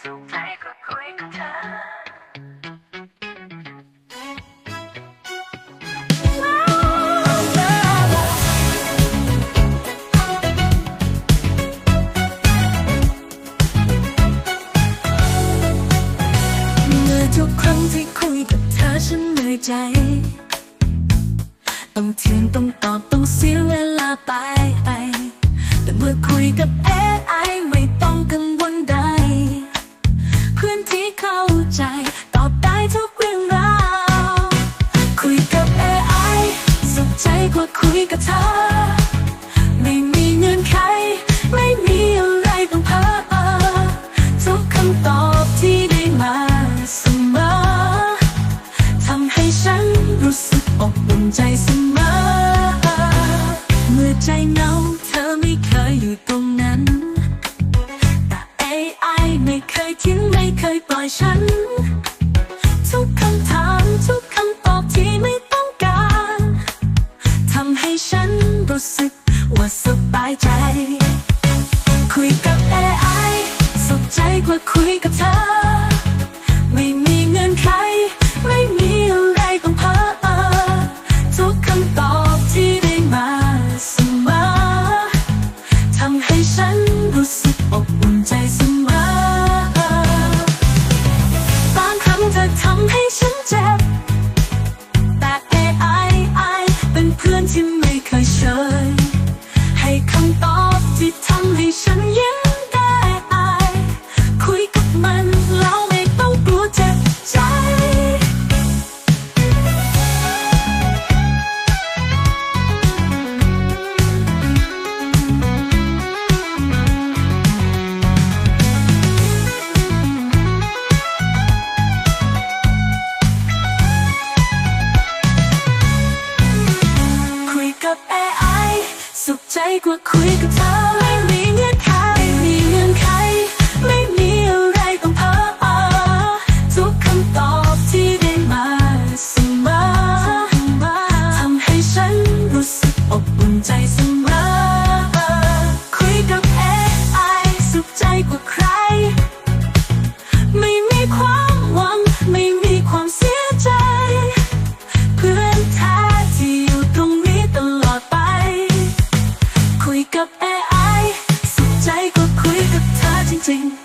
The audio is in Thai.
สุขใจก็คุยกับเธอเมื่อทุกครั้งที่คุยกับเธอฉันเหนื่อยใจ ต้องเถียงต้องตอบต้องเสียเวลาไป แต่เมื่อคุยกับ AI ไกว่กับเธอ ไม่มีเงื่อนไข ไม่มีอะไรต้องเพ้อทุกคำตอบที่ได้มาเสมอทำให้ฉันรู้สึกอบอุ่นใจเสมอ เมื่อใจเหงาเธอไม่เคยอยู่ตรงนั้น แต่ AI ไม่เคยทิ้งไม่เคยปล่อยฉัน ทุกค คุยกับเธอ สุขใจกว่าคุยกับเธอ waiting.